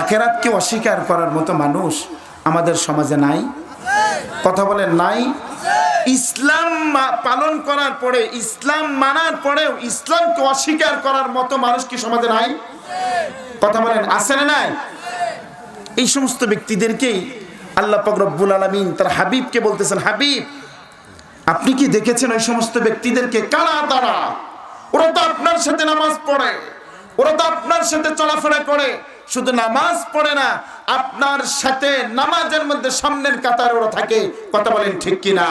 আখেরাতকে অস্বীকার করার মতো মানুষ আমাদের সমাজে নাই। কথা বলেন, নাই। ইসলাম পালন করার পরে, ইসলাম মানার পরেও ইসলামকে অস্বীকার করার মতো মানুষ কি সমাজে নাই? কথা বলেন, আছে না নাই? এই সমস্ত ব্যক্তিদেরকেই আল্লাহ রব্বুল আলমিন তার হাবিবকে বলতেছেন, হাবিব, আপনি কি দেখেছেন ওই সমস্ত ব্যক্তিদেরকে? কারা তারা? ওরা তো আপনার সাথে নামাজ পড়ে, ওরা তো আপনার সাথে চলাফেরা করে শুধু নামাজ পড়ে না, আপনার সাথে নামাজের মধ্যে সামনের কাতার ওরা থাকে। কথা বলেন ঠিক কিনা?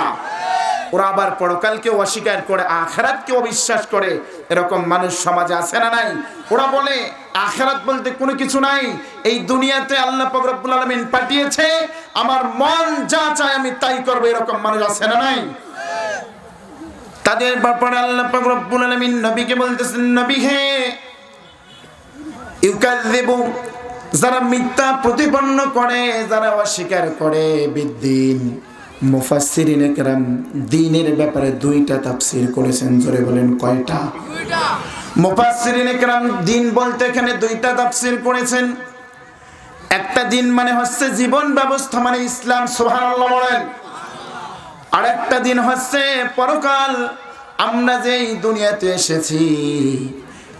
ওরা আবার পরকালকে অস্বীকার করে আখেরাত আখেরাতকে অবিশ্বাস করে। এরকম মানুষ সমাজে আছে না নাই? ওরা বলে, আখেরাত বলতে কোনো কিছু নাই। এই দুনিয়াতে আল্লাহ পাক রব্বুল আলামিন পাঠিয়েছে, আমার মন যা চায় আমি তাই করব, এরকম মানুষ আছে না নাই? তাদের ব্যাপারে আল্লাহ পাক রব্বুল আলামিন নবীকে বলতেছেন, নবী হে ইউকাযযিবু যারা মিথ্যা প্রতিপন্ন করে যারা অস্বীকার করে বিদ্দিন মুফাসসিরিন একরাম দ্বীনের ব্যাপারে দুইটা তাফসীর করেছেন জোরে বলেন কয়টা? মুফাসসিরিন একরাম দ্বীন বলতে এখানে দুইটা তাফসীর করেছেন। একটা দিন মানে হচ্ছে জীবন ব্যবস্থা মানে ইসলাম সুবহানাল্লাহ বলেন। আরেকটা দিন হচ্ছে পরকাল। আমরা যে এই দুনিয়াতে এসেছি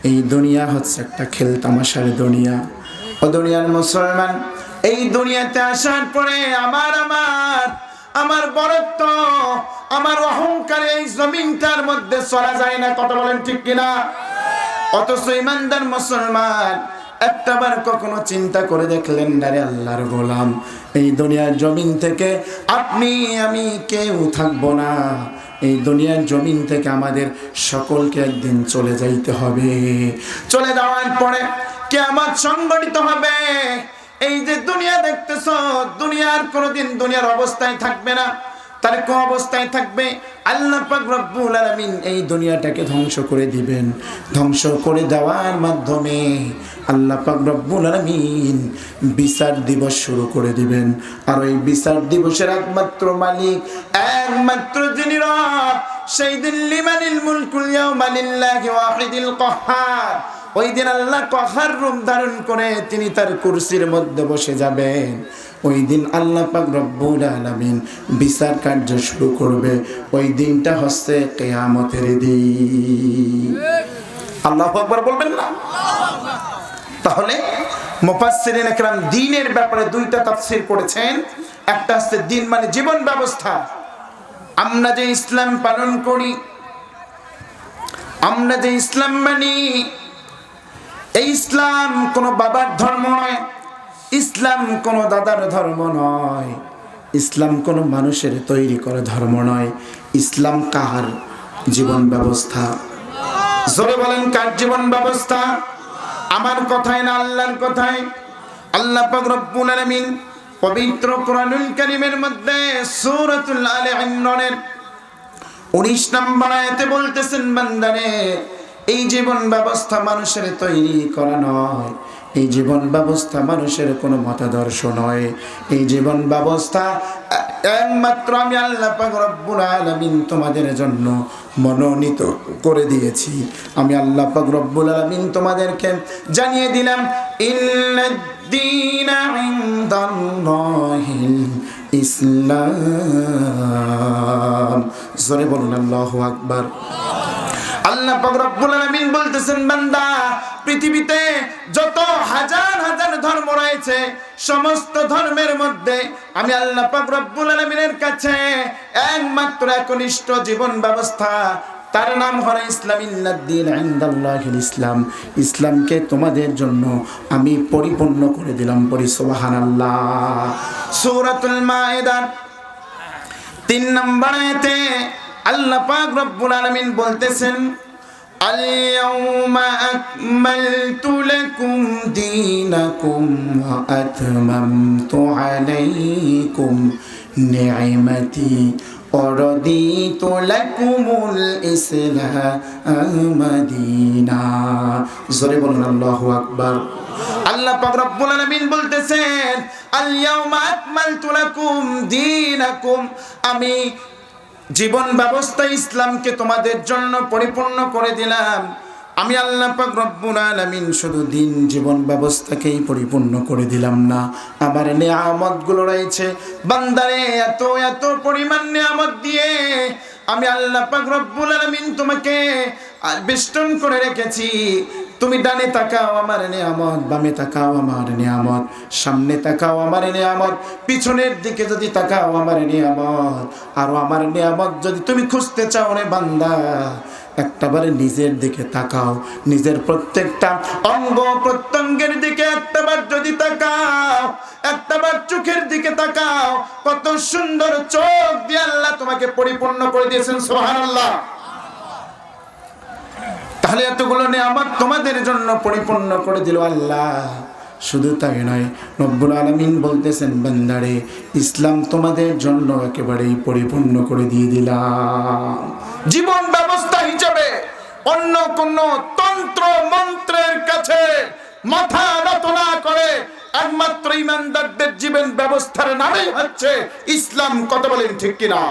এই দুনিয়া হচ্ছে একটা খেলতামাশার দুনিয়া। দুনিয়ার মুসলমান, এই দুনিয়াতে আসার পরে আমার আমার আমার বরত্ব, আমার অহংকার এই জমিনটার মধ্যে চলা যায় না, কথা বলেন ঠিক কিনা? অথচ ইমানদার মুসলমান একটাবার কখনো চিন্তা করে দেখলেন, না রে আল্লাহর গোলাম, এই দুনিয়ার জমিন থেকে আপনি, আমি কেউ থাকব না। এই দুনিয়ার জমিন থেকে আমাদের সকলকে একদিন চলে যাইতে হবে। চলে যাওয়ার পরে কে আমার সংগঠিত হবে। এই যে দুনিয়া দেখতেছ, দুনিয়ার কোনোদিন দুনিয়ার অবস্থায় থাকবে না। তার কোন অবস্থায় থাকবে? আল্লাহ পাক রব্বুল আলামিন এই দুনিয়াটাকে ধ্বংস করে দিবেন। ধ্বংস করে দেওয়ার মাধ্যমে আল্লাহ পাক রব্বুল আলামিন বিচার দিবস শুরু করে দিবেন। আর ওই বিচার দিবসের একমাত্র মালিক, একমাত্র যিনি রব, সেই দিন লিমানিল মুলকুল ইয়াউমা লিল্লাহি ওয়াহিদিল কাহ্হার ওই দিন আল্লাহ কহার রূপ ধারণ করে তিনি তার কুরসির মধ্যে বসে যাবেন। ওই দিন আল্লাহ পাক রব্বুল আলামিন বিচার কার্য শুরু করবে। ওই দিনটা হচ্ছে কেয়ামতের দিন। আল্লাহ আকবার বলবেন না? তাহলে মুফাসসিরিন একরাম দিনের ব্যাপারে দুইটা তাফসীর করেছেন। একটা হচ্ছে দিন মানে জীবন ব্যবস্থা। আমরা যে ইসলাম পালন করি, আমরা যে ইসলাম মানি এই ইসলাম কোনো বাবার ধর্ম নয়, ইসলাম কোনো দাদার ধর্ম নয়, ইসলাম কোনো মানুষের তৈরি করা ধর্ম নয়। ইসলাম কাহার জীবন ব্যবস্থা? জোরে বলেন, কার জীবন ব্যবস্থা? আমার কথায় না আল্লাহর কথায়? আল্লাহ রব্বুল আলামিন পবিত্র কোরআনুল কারীমের মধ্যে সূরাতুল আলে ইমরানের উনিশ নম্বর আয়াতে বলতেছেন, বান্দারে এই জীবন ব্যবস্থা মানুষের তৈরি করা নয়। এই জীবন ব্যবস্থা মানুষের কোনো মতাদর্শ নয়। এই জীবন ব্যবস্থা একমাত্র আমি আল্লাহ রব্বুল আলামিন তোমাদের জন্য মনোনীত করে দিয়েছি। আমি আল্লাহ রব্বুল আলামিন তোমাদেরকে জানিয়ে দিলাম ইসলাম। জোরে বলুন, আল্লাহু আকবার। আল্লাহ পাক রব্বুল আলামিন বলতেছেন, বান্দা, পৃথিবীতে যত হাজার হাজার ধর্ম রয়েছে, সমস্ত ধর্মের মধ্যে আমি আল্লাহ পাক রব্বুল আলামিনের কাছে একমাত্র একনিষ্ঠ জীবন ব্যবস্থা। তার নাম হলো ইসলাম ইনদাল্লাহিল ইসলাম। ইসলামকে তোমাদের জন্য আমি পরিপূর্ণ করে দিলাম, পরি সুবহানাল্লাহ। সূরাতুল মায়েদার তিন নম্বর আয়াতে আল্লাহ পাক রব্বুল আলামিন বলতেছেন اليوم أكملت لكم دينكم وأتممت عليكم نعمتي ورضيت لكم الإسلام دينا জোরে বলুন আল্লাহু আকবার আল্লাহ পাক রব্বুল আলামিন বলতেছেন আল ইয়াউমা আকমালতু লাকুম দীনাকুম আমি জীবন ব্যবস্থা ইসলামকে তোমাদের জন্য পরিপূর্ণ করে দিলাম। আমি আল্লাহ পাক রব্বুল আলামিন শুধু দিন জীবন ব্যবস্থাকেই পরিপূর্ণ করে দিলাম না। আমার নিয়ামতগুলো রয়েছে। বান্দারে, এত এত পরিমাণ নিয়ামত দিয়ে আমি আল্লাহ পাক রব্বুল আলামিন তোমাকে বেষ্টন করে রেখেছি। তুমি ডানে তাকাও আমার নিয়ামত, বামে তাকাও আমার নিয়ামত, সামনে তাকাও আমার নিয়ামত, পিছনের দিকে যদি তাকাও আমার নিয়ামত, আর আমার নিয়ামত যদি তুমি খুঁজতে চাও রে বান্দা, একটাবারে নিজের দিকে তাকাও, নিজের প্রত্যেকটা অঙ্গ প্রত্যঙ্গের দিকে একটাবার যদি তাকাও, একটাবার চোখের দিকে তাকাও, কত সুন্দর চোখ দিয়ে আল্লাহ তোমাকে পরিপূর্ণ করে দিয়েছেন, সুবহানাল্লাহ। তাহলে এতগুলো নিয়ামত তোমাদের জন্য পরিপূর্ণ করে দিল আল্লাহ। শুধু তাই নয়, রব্বুল আলমিন বলতেছেন, বান্দারে, ইসলাম তোমাদের জন্য একেবারেই পরিপূর্ণ করে দিয়ে দিলাম। জীবন ব্যবস্থা হিসেবে অন্য কোন তন্ত্র মন্ত্রের কাছে মাথা নত না করে একমাত্র ইমানদারদের জীবন ব্যবস্থার নামেই হচ্ছে ইসলাম। কত বলেন ঠিক কিনা?